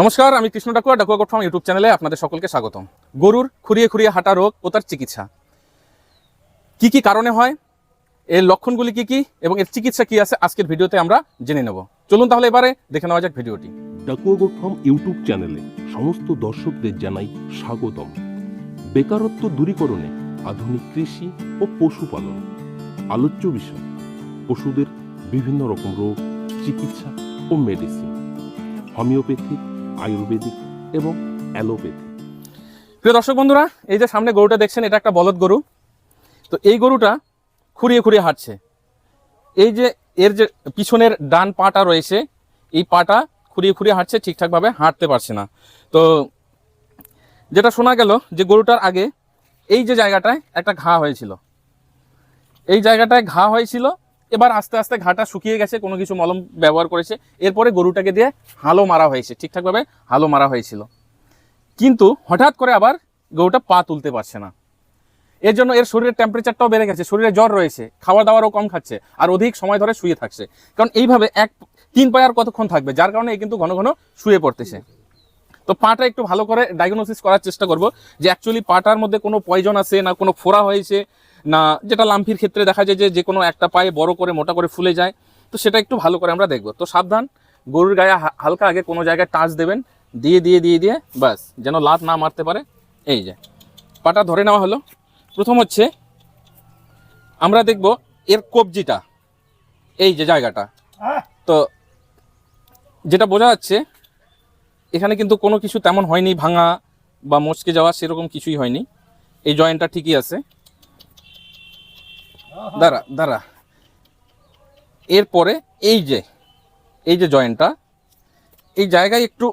নমস্কার, আমি Krishna Dakua Dakua goat YouTube চ্যানেলে আপনাদের সকলকে স্বাগতম। গরুর খুঁড়িয়ে খুঁড়িয়ে হাঁটা রোগ ও তার চিকিৎসা। কি কি কারণে হয়, এর লক্ষণগুলি কি কি, এবং এর চিকিৎসা কি আছে, আজকের ভিডিওতে আমরা জেনে নেব। চলুন তাহলে এবারে দেখে নেওয়া যাক ভিডিওটি। ডাকুয়া গোট ইউটিউব চ্যানেলে সমস্ত দর্শকদের জানাই স্বাগতম। বেকারত্ব দূরীকরণে আধুনিক কৃষি ও পশুপালন। আলোচ্য বিষয়, পশুদের বিভিন্ন রকম রোগ, চিকিৎসা ও মেডিসিন হোমিওপ্যাথিক আয়ুর্বেদিক এবং অ্যালোপ্যাথি। প্রিয় দর্শক বন্ধুরা, এই যে সামনে গরুটা দেখছেন, এটা একটা বলদ গরু। তো এই গরুটা খুঁড়িয়ে খুঁড়িয়ে হাঁটছে। এই যে এর যে পিছনের ডান পাটা রয়েছে, এই পাটা খুঁড়িয়ে খুঁড়িয়ে হাঁটছে, ঠিকঠাকভাবে হাঁটতে পারছে না। তো যেটা শোনা গেল যে গরুটার আগে এই যে জায়গাটায় একটা ঘা হয়েছিল। এই জায়গাটায় ঘা হয়েছিল এবার আস্তে আস্তে ঘাটা শুকিয়ে গেছে, কোনো কিছু মলম ব্যবহার করেছে। এরপরে গরুটাকে দিয়ে হালো মারা হয়েছে, ঠিকঠাকভাবে হালো মারা হয়েছিল। কিন্তু হঠাৎ করে আবার গরুটা পা তুলতে পারছে না। এর জন্য এর শরীরের টেম্পারেচারটাও বেড়ে গেছে, শরীরে জ্বর রয়েছে খাবার দাওয়ারও কম খাচ্ছে, আর অধিক সময় ধরে শুয়ে থাকছে। কারণ এইভাবে এক, তিন পায়ে আর কতক্ষণ থাকবে? যার কারণে এ কিন্তু ঘন ঘন শুয়ে পড়তেছে। তো পাটা একটু ভালো করে ডায়াগনোসিস করার চেষ্টা করব যে অ্যাকচুয়ালি পাটার মধ্যে কোনো পয়জন আছে না কোনো ফোড়া হয়েছে না, যেটা লাম্পির ক্ষেত্রে দেখা যায় যে যে কোনো একটা পায়ে বড় করে, মোটা করে ফুলে যায়, তো সেটা একটু ভালো করে আমরা দেখব। তো সাবধান, গরুর গায়ে হালকা আগে কোনো জায়গায় টাচ দেবেন, দিয়ে দিয়ে দিয়ে দিয়ে বাস যেন লাত না মারতে পারে। এই যে, পাটা ধরে নেওয়া হলো। প্রথম হচ্ছে, আমরা দেখব এর কবজিটা, এই যে জায়গাটা। তো যেটা বোঝা যাচ্ছে, এখানে কিন্তু কোনো কিছু তেমন হয়নি, ভাঙা বা মচকে যাওয়া সেরকম কিছুই হয়নি। এই জয়েন্টটা ঠিকই আছে। দাঁড়া দাঁড়া। এরপরে এই যে এই যে জয়েন্টটা, এই জায়গায় একটু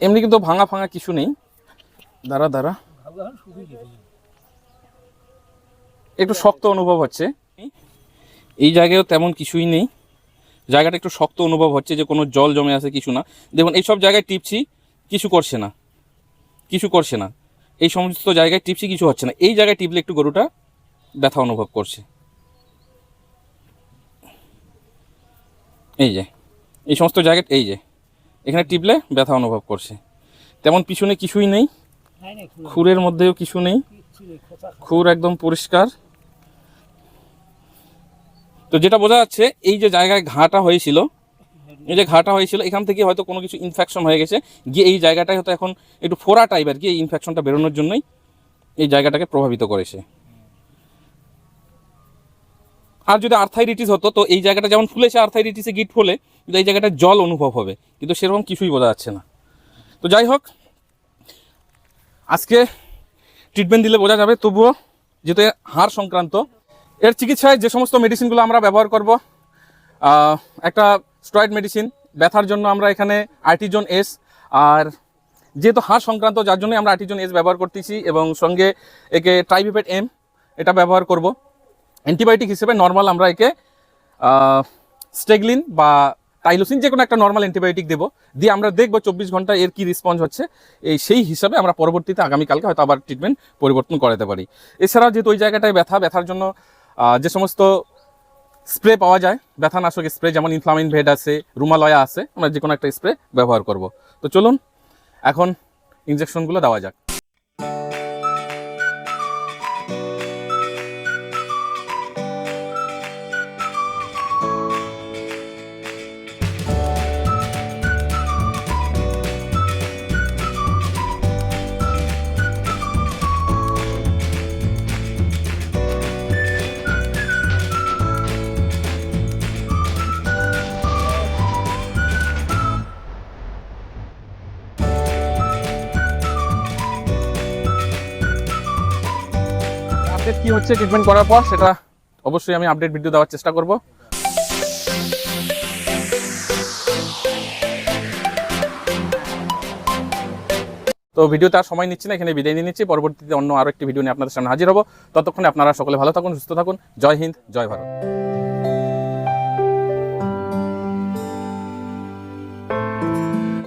এমনি কিন্তু ভাঙা ভাঙা কিছু নেই। দাঁড়া দাঁড়া। একটু শক্ত অনুভব হচ্ছে। এই জায়গায়ও তেমন কিছুই নেই। জায়গাটা একটু শক্ত অনুভব হচ্ছে যে কোনো জল জমে আছে কিছু না। দেখুন, এইসব জায়গায় টিপছি, কিছু করছে না। কিছু করছে না। এই সমস্ত জায়গায় টিপছি কিছু হচ্ছে না। এই জায়গায় টিপলে একটু গরুটা ব্যথা অনুভব করছে। এই যে, এই সমস্ত জায়গায়, এই যে, এখানে টিপলে ব্যথা অনুভব করছে। তেমন পিছনে কিছুই নেই। খুরের মধ্যেও কিছু নেই। খুর একদম পরিষ্কার। তো যেটা বোঝা যাচ্ছে, এই যে জায়গায় ঘাটা হয়েছিল এই যে ঘাটা হয়েছিল, এখান থেকে হয়তো কোনো কিছু ইনফেকশন হয়ে গেছে। গিয়ে এই জায়গাটায় হয়তো এখন একটু ফোড়া টাইপের কি এই ইনফেকশনটা বেরোনোর জন্যই এই জায়গাটাকে প্রভাবিত করেছে। আর যদি আর্থাইরিটিস হতো, তো এই জায়গাটা যেমন ফুলেছে আর্থাইরিটিসে গিট ফুলে, কিন্তু এই জায়গাটা জল অনুভব হবে। কিন্তু সেরকম কিছুই বোঝা যাচ্ছে না। তো যাই হোক, আজকে ট্রিটমেন্ট দিলে বোঝা যাবে, তবুও যেহেতু হাড় সংক্রান্ত, এর চিকিৎসায় যে সমস্ত মেডিসিনগুলো আমরা ব্যবহার করব একটা স্ট্রয়েড মেডিসিন, ব্যথার জন্য আমরা এখানে আর্টিজন এস আর যেহেতু হাড় সংক্রান্ত, যার জন্য আমরা আর্টিজন এস ব্যবহার করতেছি এবং সঙ্গে একে ট্রাইভিপেট এম এটা ব্যবহার করব। অ্যান্টিবায়োটিক হিসেবে নর্মাল আমরা একে স্টেগলিন বা টাইলোসিন যে কোনো একটা নর্মাল অ্যান্টিবায়োটিক দেবো। দিয়ে আমরা দেখব চব্বিশ ঘণ্টা এর কি রেসপন্স হচ্ছে। এই সেই হিসাবে আমরা পরবর্তীতে, আগামীকালকে হয়তো আবার ট্রিটমেন্ট পরিবর্তন করাতে পারি। এছাড়াও যেহেতু ওই জায়গাটায় ব্যথা, ব্যথার জন্য যে সমস্ত স্প্রে পাওয়া যায়, ব্যথানাশক স্প্রে যেমন ইনফ্লামিন ভেড আছে, রুমালয়া আছে, আমরা যে কোনো একটা স্প্রে ব্যবহার করব। তো চলুন, এখন ইনজেকশনগুলো দেওয়া যাক। আপডেট কি হচ্ছে ট্রিটমেন্ট করার পর, সেটা অবশ্যই আমি আপডেট ভিডিও দেওয়ার চেষ্টা করব। তো ভিডিও তার সময় নিচ্ছি না, এখানে বিদায় নিয়ে নিচ্ছি। পরবর্তীতে অন্য আরও একটি ভিডিও নিয়ে আপনাদের সামনে হাজির হব। ততক্ষণে আপনারা সকলে ভালো থাকুন, সুস্থ থাকুন। জয় হিন্দ, জয় ভারত।